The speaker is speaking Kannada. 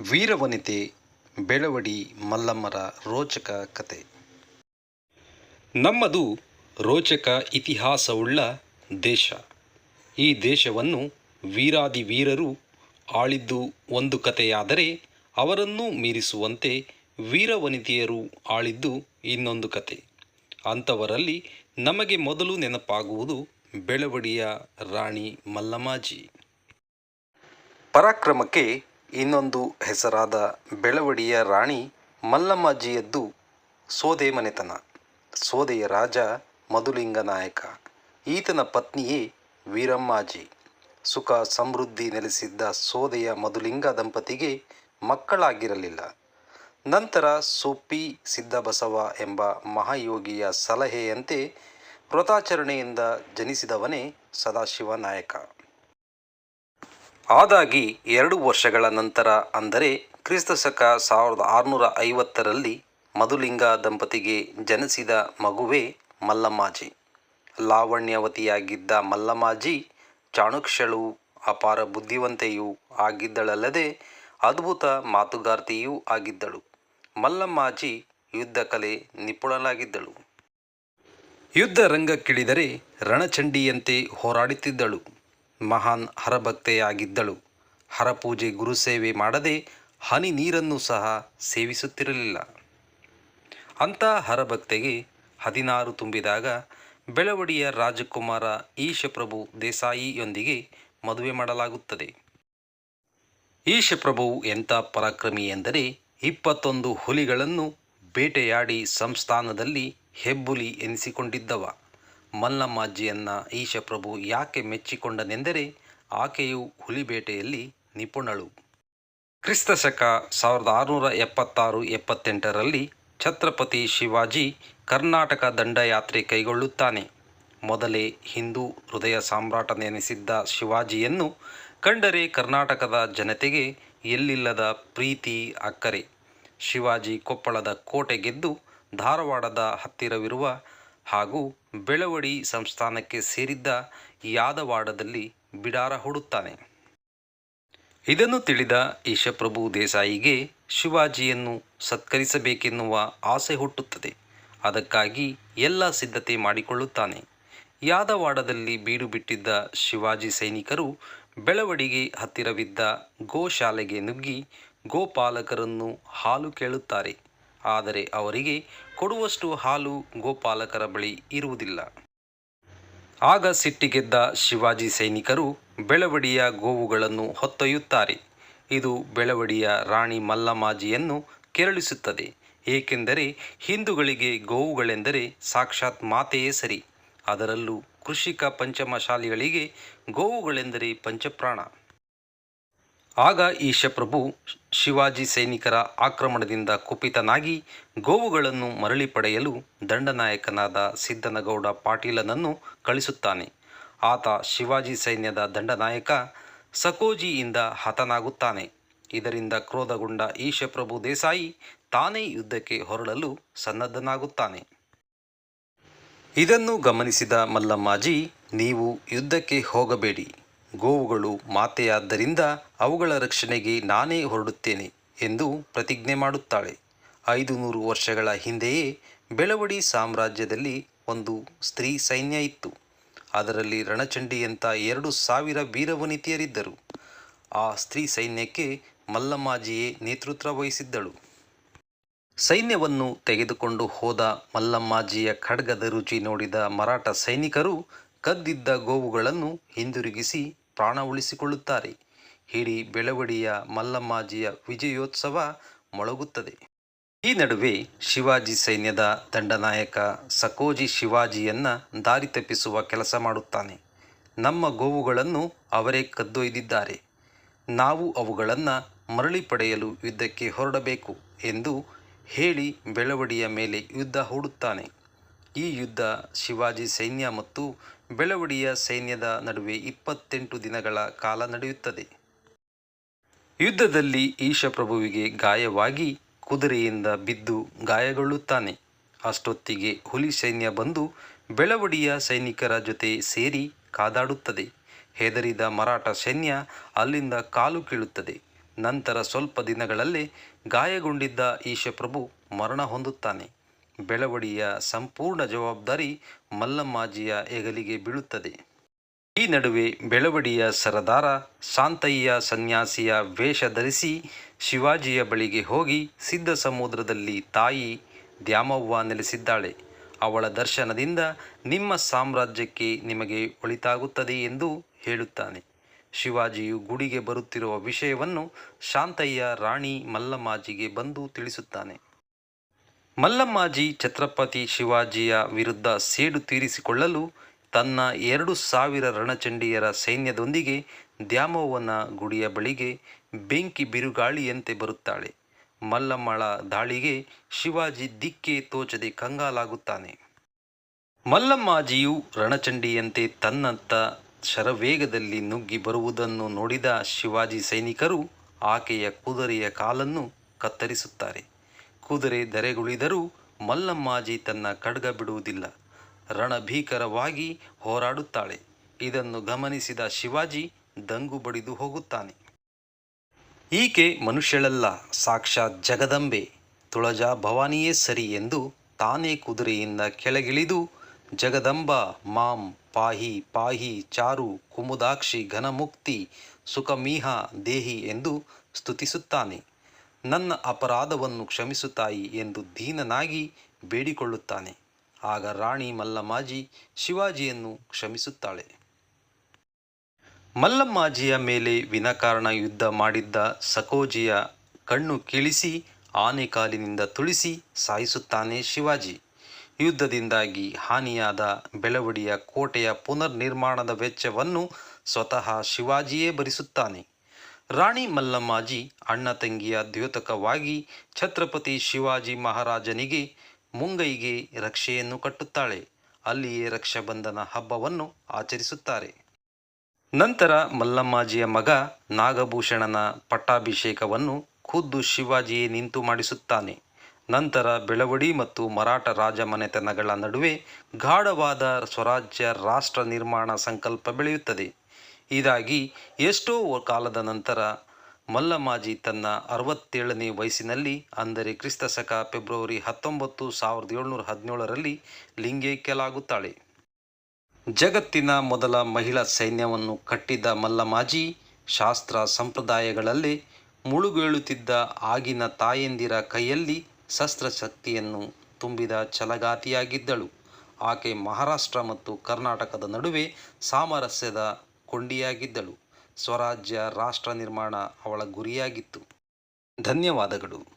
ವೀರವನಿತೆ ಬೆಳವಡಿ ಮಲ್ಲಮ್ಮರ ರೋಚಕ ಕತೆ. ನಮ್ಮದು ರೋಚಕ ಇತಿಹಾಸವುಳ್ಳ ದೇಶ. ಈ ದೇಶವನ್ನು ವೀರಾದಿ ವೀರರು ಆಳಿದ್ದು ಒಂದು ಕತೆಯಾದರೆ ಅವರನ್ನೂ ಮೀರಿಸುವಂತೆ ವೀರವನಿತೆಯರು ಆಳಿದ್ದು ಇನ್ನೊಂದು ಕತೆ. ಅಂಥವರಲ್ಲಿ ನಮಗೆ ಮೊದಲು ನೆನಪಾಗುವುದು ಬೆಳವಡಿಯ ರಾಣಿ ಮಲ್ಲಮಾಜಿ ಪರಾಕ್ರಮಕ್ಕೆ ಇನ್ನೊಂದು ಹೆಸರಾದ ಬೆಳವಡಿಯ ರಾಣಿ ಮಲ್ಲಮ್ಮಾಜಿಯದ್ದು ಸೋದೆ ಮನೆತನ. ಸೋದೆಯ ರಾಜ ಮಧುಲಿಂಗ ನಾಯಕ. ಈತನ ಪತ್ನಿಯೇ ವೀರಮ್ಮಾಜಿ ಸುಖ ಸಮೃದ್ಧಿ ನೆಲೆಸಿದ್ದ ಸೋದೆಯ ಮಧುಲಿಂಗ ದಂಪತಿಗೆ ಮಕ್ಕಳಾಗಿರಲಿಲ್ಲ. ನಂತರ ಸೊಪ್ಪಿ ಸಿದ್ದಬಸವ ಎಂಬ ಮಹಾಯೋಗಿಯ ಸಲಹೆಯಂತೆ ವ್ರತಾಚರಣೆಯಿಂದ ಜನಿಸಿದವನೇ ಸದಾಶಿವ ನಾಯಕ. ಆದಾಗಿ ಎರಡು ವರ್ಷಗಳ ನಂತರ ಅಂದರೆ ಕ್ರಿಸ್ತಶಕ ಸಾವಿರದ ಆರುನೂರ ಐವತ್ತರಲ್ಲಿ ಮಧುಲಿಂಗ ದಂಪತಿಗೆ ಜನಿಸಿದ ಮಗುವೇ ಮಲ್ಲಮ್ಮಾಜಿ. ಲಾವಣ್ಯವತಿಯಾಗಿದ್ದ ಮಲ್ಲಮ್ಮಾಜಿ ಚಾಣುಕ್ಷಳು ಅಪಾರ ಬುದ್ಧಿವಂತೆಯೂ ಆಗಿದ್ದಳಲ್ಲದೆ ಅದ್ಭುತ ಮಾತುಗಾರ್ತಿಯೂ ಆಗಿದ್ದಳು. ಮಲ್ಲಮ್ಮಾಜಿ ಯುದ್ಧ ಕಲೆ ನಿಪುಣಲಾಗಿದ್ದಳು ಯುದ್ಧ ರಂಗಕ್ಕಿಳಿದರೆ ರಣಚಂಡಿಯಂತೆ ಹೋರಾಡುತ್ತಿದ್ದಳು. ಮಹಾನ್ ಹರಭಕ್ತೆಯಾಗಿದ್ದಳು. ಹರಪೂಜೆ ಗುರುಸೇವೆ ಮಾಡದೆ ಹನಿ ನೀರನ್ನು ಸಹ ಸೇವಿಸುತ್ತಿರಲಿಲ್ಲ. ಅಂಥ ಹರಭಕ್ತೆಗೆ ಹದಿನಾರು ತುಂಬಿದಾಗ ಬೆಳವಡಿಯ ರಾಜಕುಮಾರ ಈಶಪ್ರಭು ದೇಸಾಯಿಯೊಂದಿಗೆ ಮದುವೆ ಮಾಡಲಾಗುತ್ತದೆ. ಈಶಪ್ರಭು ಎಂಥ ಪರಾಕ್ರಮಿ ಎಂದರೆ ಇಪ್ಪತ್ತೊಂದು ಹುಲಿಗಳನ್ನು ಬೇಟೆಯಾಡಿ ಸಂಸ್ಥಾನದಲ್ಲಿ ಹೆಬ್ಬುಲಿ ಎನಿಸಿಕೊಂಡಿದ್ದವ. ಮಲ್ಲಮ್ಮಾಜಿಯನ್ನ ಈಶಪ್ರಭು ಯಾಕೆ ಮೆಚ್ಚಿಕೊಂಡನೆಂದರೆ ಆಕೆಯು ಹುಲಿಬೇಟೆಯಲ್ಲಿ ನಿಪುಣಳು. ಕ್ರಿಸ್ತಶಕ ಸಾವಿರದ ಆರುನೂರ ಎಪ್ಪತ್ತಾರು ಎಪ್ಪತ್ತೆಂಟರಲ್ಲಿ ಛತ್ರಪತಿ ಶಿವಾಜಿ ಕರ್ನಾಟಕ ದಂಡಯಾತ್ರೆ ಕೈಗೊಳ್ಳುತ್ತಾನೆ. ಮೊದಲೇ ಹಿಂದೂ ಹೃದಯ ಸಾಮ್ರಾಟನೆನಿಸಿದ್ದ ಶಿವಾಜಿಯನ್ನು ಕಂಡರೆ ಕರ್ನಾಟಕದ ಜನತೆಗೆ ಎಲ್ಲಿಲ್ಲದ ಪ್ರೀತಿ, ಅಕ್ಕರೆ. ಶಿವಾಜಿ ಕೊಪ್ಪಳದ ಕೋಟೆ ಗೆದ್ದು ಧಾರವಾಡದ ಹತ್ತಿರವಿರುವ ಹಾಗೂ ಬೆಳವಡಿ ಸಂಸ್ಥಾನಕ್ಕೆ ಸೇರಿದ್ದ ಯಾದವಾಡದಲ್ಲಿ ಬಿಡಾರ ಹೂಡುತ್ತಾನೆ. ಇದನ್ನು ತಿಳಿದ ಈಶಪ್ರಭು ದೇಸಾಯಿಗೆ ಶಿವಾಜಿಯನ್ನು ಸತ್ಕರಿಸಬೇಕೆನ್ನುವ ಆಸೆ ಹುಟ್ಟುತ್ತದೆ. ಅದಕ್ಕಾಗಿ ಎಲ್ಲ ಸಿದ್ಧತೆ ಮಾಡಿಕೊಳ್ಳುತ್ತಾನೆ. ಯಾದವಾಡದಲ್ಲಿ ಬೀಡು ಬಿಟ್ಟಿದ್ದ ಶಿವಾಜಿ ಸೈನಿಕರು ಬೆಳವಡಿಗೆ ಹತ್ತಿರವಿದ್ದ ಗೋಶಾಲೆಗೆ ನುಗ್ಗಿ ಗೋಪಾಲಕರನ್ನು ಹಾಲು ಕೇಳುತ್ತಾರೆ. ಆದರೆ ಅವರಿಗೆ ಕೊಡುವಷ್ಟು ಹಾಲು ಗೋಪಾಲಕರ ಬಳಿ ಇರುವುದಿಲ್ಲ. ಆಗ ಸಿಟ್ಟಿಗೆದ್ದ ಶಿವಾಜಿ ಸೈನಿಕರು ಬೆಳವಡಿಯ ಗೋವುಗಳನ್ನು ಹೊತ್ತೊಯ್ಯುತ್ತಾರೆ. ಇದು ಬೆಳವಡಿಯ ರಾಣಿ ಮಲ್ಲಮಾಜಿಯನ್ನು ಕೆರಳಿಸುತ್ತದೆ. ಏಕೆಂದರೆ ಹಿಂದೂಗಳಿಗೆ ಗೋವುಗಳೆಂದರೆ ಸಾಕ್ಷಾತ್ ಮಾತೆಯೇ ಸರಿ. ಅದರಲ್ಲೂ ಕೃಷಿಕ ಪಂಚಮಶಾಲಿಗಳಿಗೆ ಗೋವುಗಳೆಂದರೆ ಪಂಚಪ್ರಾಣ. ಆಗ ಈಶಪ್ರಭು ಶಿವಾಜಿ ಸೈನಿಕರ ಆಕ್ರಮಣದಿಂದ ಕುಪಿತನಾಗಿ ಗೋವುಗಳನ್ನು ಮರಳಿ ಪಡೆಯಲು ದಂಡನಾಯಕನಾದ ಸಿದ್ದನಗೌಡ ಪಾಟೀಲನನ್ನು ಕಳಿಸುತ್ತಾನೆ. ಆತ ಶಿವಾಜಿ ಸೈನ್ಯದ ದಂಡನಾಯಕ, ಸಕೋಜಿಯಿಂದ ಹತನಾಗುತ್ತಾನೆ. ಇದರಿಂದ ಕ್ರೋಧಗೊಂಡ ಈಶಪ್ರಭು ದೇಸಾಯಿ ತಾನೇ ಯುದ್ಧಕ್ಕೆ ಹೊರಡಲು ಸನ್ನದ್ಧನಾಗುತ್ತಾನೆ. ಇದನ್ನು ಗಮನಿಸಿದ ಮಲ್ಲಮ್ಮಾಜಿ, ನೀವು ಯುದ್ಧಕ್ಕೆ ಹೋಗಬೇಡಿ. ಗೋವುಗಳು ಮಾತೆಯಾದ್ದರಿಂದ ಅವುಗಳ ರಕ್ಷಣೆಗೆ ನಾನೇ ಹೊರಡುತ್ತೇನೆ ಎಂದು ಪ್ರತಿಜ್ಞೆ ಮಾಡುತ್ತಾಳೆ. ಐದು ನೂರು ವರ್ಷಗಳ ಹಿಂದೆಯೇ ಬೆಳವಡಿ ಸಾಮ್ರಾಜ್ಯದಲ್ಲಿ ಒಂದು ಸ್ತ್ರೀ ಸೈನ್ಯ ಇತ್ತು. ಅದರಲ್ಲಿ ರಣಚಂಡಿಯಂಥ ಎರಡು ಸಾವಿರ ವೀರವನಿತಿಯರಿದ್ದರು. ಆ ಸ್ತ್ರೀ ಸೈನ್ಯಕ್ಕೆ ಮಲ್ಲಮ್ಮಾಜಿಯೇ ನೇತೃತ್ವ ವಹಿಸಿದ್ದಳು. ಸೈನ್ಯವನ್ನು ತೆಗೆದುಕೊಂಡು ಹೋದ ಮಲ್ಲಮ್ಮಾಜಿಯ ಖಡ್ಗದ ರುಚಿ ನೋಡಿದ ಮರಾಠ ಸೈನಿಕರು ಕದ್ದಿದ್ದ ಗೋವುಗಳನ್ನು ಹಿಂದಿರುಗಿಸಿ ಪ್ರಾಣ ಉಳಿಸಿಕೊಳ್ಳುತ್ತಾರೆ. ಇಡೀ ಬೆಳವಡಿಯ ಮಲ್ಲಮ್ಮಾಜಿಯ ವಿಜಯೋತ್ಸವ ಮೊಳಗುತ್ತದೆ. ಈ ನಡುವೆ ಶಿವಾಜಿ ಸೈನ್ಯದ ದಂಡನಾಯಕ ಸಕೋಜಿ ಶಿವಾಜಿಯನ್ನು ದಾರಿ ತಪ್ಪಿಸುವ ಕೆಲಸ ಮಾಡುತ್ತಾನೆ. ನಮ್ಮ ಗೋವುಗಳನ್ನು ಅವರೇ ಕದ್ದೊಯ್ದಿದ್ದಾರೆ. ನಾವು ಅವುಗಳನ್ನು ಮರಳಿ ಪಡೆಯಲು ಯುದ್ಧಕ್ಕೆ ಹೊರಡಬೇಕು ಎಂದು ಹೇಳಿ ಬೆಳವಡಿಯ ಮೇಲೆ ಯುದ್ಧ ಹೂಡುತ್ತಾನೆ. ಈ ಯುದ್ಧ ಶಿವಾಜಿ ಸೈನ್ಯ ಮತ್ತು ಬೆಳವಡಿಯ ಸೈನ್ಯದ ನಡುವೆ ಇಪ್ಪತ್ತೆಂಟು ದಿನಗಳ ಕಾಲ ನಡೆಯುತ್ತದೆ. ಯುದ್ಧದಲ್ಲಿ ಈಶಪ್ರಭುವಿಗೆ ಗಾಯವಾಗಿ ಕುದುರೆಯಿಂದ ಬಿದ್ದು ಗಾಯಗೊಳ್ಳುತ್ತಾನೆ. ಅಷ್ಟೊತ್ತಿಗೆ ಹುಲಿ ಸೈನ್ಯ ಬಂದು ಬೆಳವಡಿಯ ಸೈನಿಕರ ಜೊತೆ ಸೇರಿ ಕಾದಾಡುತ್ತದೆ. ಹೆದರಿದ ಮರಾಠ ಸೈನ್ಯ ಅಲ್ಲಿಂದ ಕಾಲು ಕೀಳುತ್ತದೆ. ನಂತರ ಸ್ವಲ್ಪ ದಿನಗಳಲ್ಲೇ ಗಾಯಗೊಂಡಿದ್ದ ಈಶಪ್ರಭು ಮರಣ ಹೊಂದುತ್ತಾನೆ. ಬೆಳವಡಿಯ ಸಂಪೂರ್ಣ ಜವಾಬ್ದಾರಿ ಮಲ್ಲಮ್ಮಾಜಿಯ ಹೆಗಲಿಗೆ ಬೀಳುತ್ತದೆ. ಈ ನಡುವೆ ಬೆಳವಡಿಯ ಸರದಾರ ಶಾಂತಯ್ಯ ಸನ್ಯಾಸಿಯ ವೇಷ ಧರಿಸಿ ಶಿವಾಜಿಯ ಬಳಿಗೆ ಹೋಗಿ ಸಿದ್ಧ ಸಮುದ್ರದಲ್ಲಿ ತಾಯಿ ದ್ಯಾಮವ್ವ ನೆಲೆಸಿದ್ದಾಳೆ. ಅವಳ ದರ್ಶನದಿಂದ ನಿಮ್ಮ ಸಾಮ್ರಾಜ್ಯಕ್ಕೆ ನಿಮಗೆ ಒಳಿತಾಗುತ್ತದೆ ಎಂದು ಹೇಳುತ್ತಾನೆ. ಶಿವಾಜಿಯು ಗುಡಿಗೆ ಬರುತ್ತಿರುವ ವಿಷಯವನ್ನು ಶಾಂತಯ್ಯ ರಾಣಿ ಮಲ್ಲಮ್ಮಾಜಿಗೆ ಬಂದು ತಿಳಿಸುತ್ತಾನೆ. ಮಲ್ಲಮ್ಮಾಜಿ ಛತ್ರಪತಿ ಶಿವಾಜಿಯ ವಿರುದ್ಧ ಸೇಡು ತೀರಿಸಿಕೊಳ್ಳಲು ತನ್ನ ಎರಡು ಸಾವಿರ ರಣಚಂಡಿಯರ ಸೈನ್ಯದೊಂದಿಗೆ ದ್ಯಾಮವ್ವನ ಗುಡಿಯ ಬಳಿಗೆ ಬೆಂಕಿ ಬಿರುಗಾಳಿಯಂತೆ ಬರುತ್ತಾಳೆ. ಮಲ್ಲಮ್ಮಳ ದಾಳಿಗೆ ಶಿವಾಜಿ ದಿಕ್ಕೆ ತೋಚದೆ ಕಂಗಾಲಾಗುತ್ತಾನೆ. ಮಲ್ಲಮ್ಮಾಜಿಯು ರಣಚಂಡಿಯಂತೆ ತನ್ನತ್ತ ಶರವೇಗದಲ್ಲಿ ನುಗ್ಗಿ ಬರುವುದನ್ನು ನೋಡಿದ ಶಿವಾಜಿ ಸೈನಿಕರು ಆಕೆಯ ಕುದುರೆಯ ಕಾಲನ್ನು ಕತ್ತರಿಸುತ್ತಾರೆ. ಕುದುರೆ ಧರೆಗುಳಿದರೂ ಮಲ್ಲಮ್ಮಾಜಿ ತನ್ನ ಖಡ್ಗ ಬಿಡುವುದಿಲ್ಲ. ರಣಭೀಕರವಾಗಿ ಹೋರಾಡುತ್ತಾಳೆ. ಇದನ್ನು ಗಮನಿಸಿದ ಶಿವಾಜಿ ದಂಗು ಬಡಿದು ಹೋಗುತ್ತಾನೆ. ಈಕೆ ಮನುಷ್ಯಳಲ್ಲ, ಸಾಕ್ಷಾತ್ ಜಗದಂಬೆ. ತುಳಜಾ ಭವಾನಿಯೇ ಸರಿ ಎಂದು ತಾನೇ ಕುದುರೆಯಿಂದ ಕೆಳಗಿಳಿದು, ಜಗದಂಬ, ಮಾಂ, ಪಾಹಿ ಪಾಹಿ, ಚಾರು, ಕುಮುದಾಕ್ಷಿ, ಘನಮುಕ್ತಿ, ಸುಖಮೀಹ, ದೇಹಿ ಎಂದು ಸ್ತುತಿಸುತ್ತಾನೆ. ನನ್ನ ಅಪರಾಧವನ್ನು ಕ್ಷಮಿಸುತ್ತಾಯಿ ಎಂದು ದೀನನಾಗಿ ಬೇಡಿಕೊಳ್ಳುತ್ತಾನೆ. ಆಗ ರಾಣಿ ಮಲ್ಲಮ್ಮಾಜಿ ಶಿವಾಜಿಯನ್ನು ಕ್ಷಮಿಸುತ್ತಾಳೆ. ಮಲ್ಲಮ್ಮಾಜಿಯ ಮೇಲೆ ವಿನಕಾರಣ ಯುದ್ಧ ಮಾಡಿದ್ದ ಸಕೋಜಿಯ ಕಣ್ಣು ಕೀಳಿಸಿ ಆನೆಕಾಲಿನಿಂದ ತುಳಿಸಿ ಸಾಯಿಸುತ್ತಾನೆ ಶಿವಾಜಿ. ಯುದ್ಧದಿಂದಾಗಿ ಹಾನಿಯಾದ ಬೆಳವಡಿಯ ಕೋಟೆಯ ಪುನರ್ ನಿರ್ಮಾಣದ ವೆಚ್ಚವನ್ನು ಸ್ವತಃ ಶಿವಾಜಿಯೇ ಭರಿಸುತ್ತಾನೆ. ರಾಣಿ ಮಲ್ಲಮ್ಮಾಜಿ ಅಣ್ಣ ತಂಗಿಯ ದ್ಯೋತಕವಾಗಿ ಛತ್ರಪತಿ ಶಿವಾಜಿ ಮಹಾರಾಜನಿಗೆ ಮುಂಗೈಗೆ ರಕ್ಷೆಯನ್ನು ಕಟ್ಟುತ್ತಾಳೆ. ಅಲ್ಲಿಯೇ ರಕ್ಷಾಬಂಧನ ಹಬ್ಬವನ್ನು ಆಚರಿಸುತ್ತಾರೆ. ನಂತರ ಮಲ್ಲಮ್ಮಾಜಿಯ ಮಗ ನಾಗಭೂಷಣನ ಪಟ್ಟಾಭಿಷೇಕವನ್ನು ಖುದ್ದು ಶಿವಾಜಿಯೇ ನಿಂತು ಮಾಡಿಸುತ್ತಾನೆ. ನಂತರ ಬೆಳವಡಿ ಮತ್ತು ಮರಾಠ ರಾಜಮನೆತನಗಳ ನಡುವೆ ಗಾಢವಾದ ಸ್ವರಾಜ್ಯ ರಾಷ್ಟ್ರ ನಿರ್ಮಾಣ ಸಂಕಲ್ಪ ಬೆಳೆಯುತ್ತದೆ. ಇದಾಗಿ ಎಷ್ಟೋ ಕಾಲದ ನಂತರ ಮಲ್ಲಮಾಜಿ ತನ್ನ ಅರವತ್ತೇಳನೇ ವಯಸ್ಸಿನಲ್ಲಿ, ಅಂದರೆ ಕ್ರಿಸ್ತಶಕ ಫೆಬ್ರವರಿ ಹತ್ತೊಂಬತ್ತು ಸಾವಿರದ ಏಳ್ನೂರ ಹದಿನೇಳರಲ್ಲಿ ಲಿಂಗೈಕ್ಯಲಾಗುತ್ತಾಳೆ ಜಗತ್ತಿನ ಮೊದಲ ಮಹಿಳಾ ಸೈನ್ಯವನ್ನು ಕಟ್ಟಿದ ಮಲ್ಲಮಾಜಿ, ಶಾಸ್ತ್ರ ಸಂಪ್ರದಾಯಗಳಲ್ಲೇ ಮುಳುಗೇಳುತ್ತಿದ್ದ ಆಗಿನ ತಾಯಂದಿರ ಕೈಯಲ್ಲಿ ಶಸ್ತ್ರಶಕ್ತಿಯನ್ನು ತುಂಬಿದ ಛಲಗಾತಿಯಾಗಿದ್ದಳು. ಆಕೆ ಮಹಾರಾಷ್ಟ್ರ ಮತ್ತು ಕರ್ನಾಟಕದ ನಡುವೆ ಸಾಮರಸ್ಯದ ಕೊಂಡಿಯಾಗಿದ್ದಳು. ಸ್ವರಾಜ್ಯ ರಾಷ್ಟ್ರ ನಿರ್ಮಾಣ ಅವಳ ಗುರಿಯಾಗಿತ್ತು. ಧನ್ಯವಾದಗಳು.